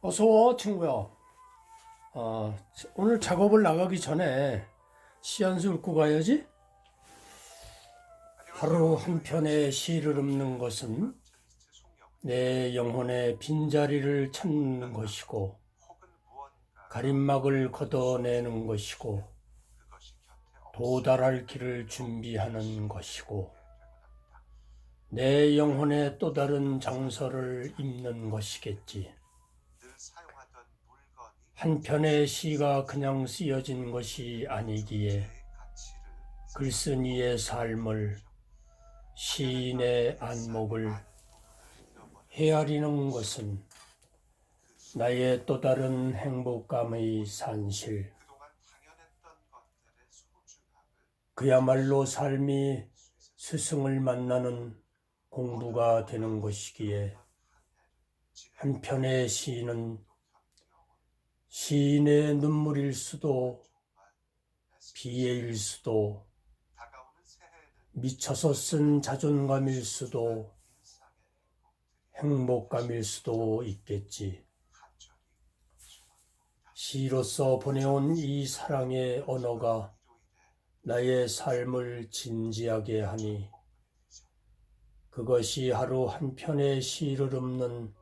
어서와 친구야. 어, 오늘 작업을 나가기 전에 시한수 읽고 가야지. 하루 한 편의 시를 읊는 것은 내 영혼의 빈자리를 찾는 것이고 가림막을 걷어내는 것이고 도달할 길을 준비하는 것이고 내 영혼의 또 다른 장서를 잇는 것이겠지. 한 편의 시가 그냥 쓰여진 것이 아니기에 글쓴이의 삶을 시인의 안목을 헤아리는 것은 나의 또 다른 행복감의 산실. 그야말로 삶이 스승을 만나는 공부가 되는 것이기에 한편의 시인은 시인의 눈물일 수도 비애일 수도 미쳐서 쓴 자존감일 수도 행복감일 수도 있겠지. 시로서 보내온 이 사랑의 언어가 나의 삶을 진지하게 하니 그것이 하루 한 편의 시를 읊는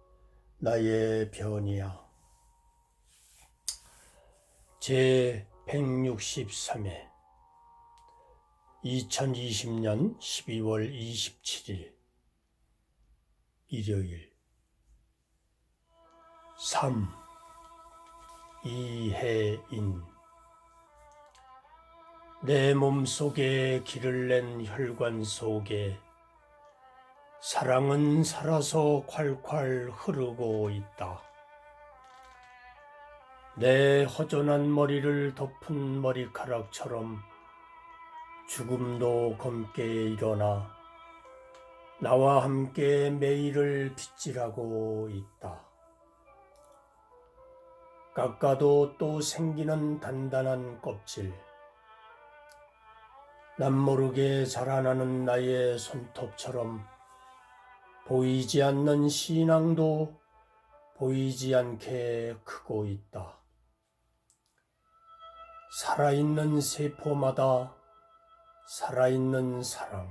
나의 변이야. 제 163회 2020년 12월 27일 일요일 3 이해인 내 몸속에 길을 낸 혈관 속에 사랑은 살아서 콸콸 흐르고 있다. 내 허전한 머리를 덮은 머리카락처럼 죽음도 검게 일어나 나와 함께 매일을 빗질하고 있다. 깎아도 또 생기는 단단한 껍질. 남모르게 자라나는 나의 손톱처럼 보이지 않는 신앙도 보이지 않게 크고 있다. 살아있는 세포마다 살아있는 사랑,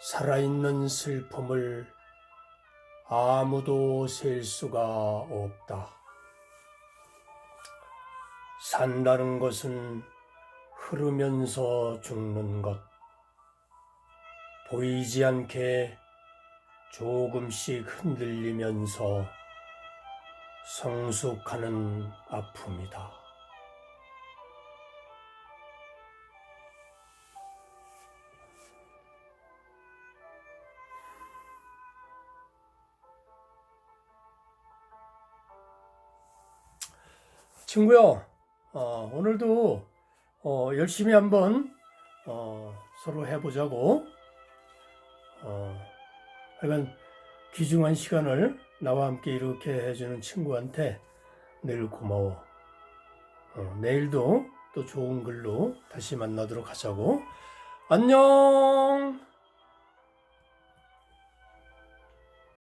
살아있는 슬픔을 아무도 셀 수가 없다. 산다는 것은 흐르면서 죽는 것, 보이지 않게 조금씩 흔들리면서 성숙하는 아픔이다. 친구야, 어, 오늘도 어, 열심히 한번 어, 서로 해보자고. 어, 하여간 귀중한 시간을 나와 함께 이렇게 해주는 친구한테 늘 고마워. 어, 내일도 또 좋은 글로 다시 만나도록 하자고. 안녕!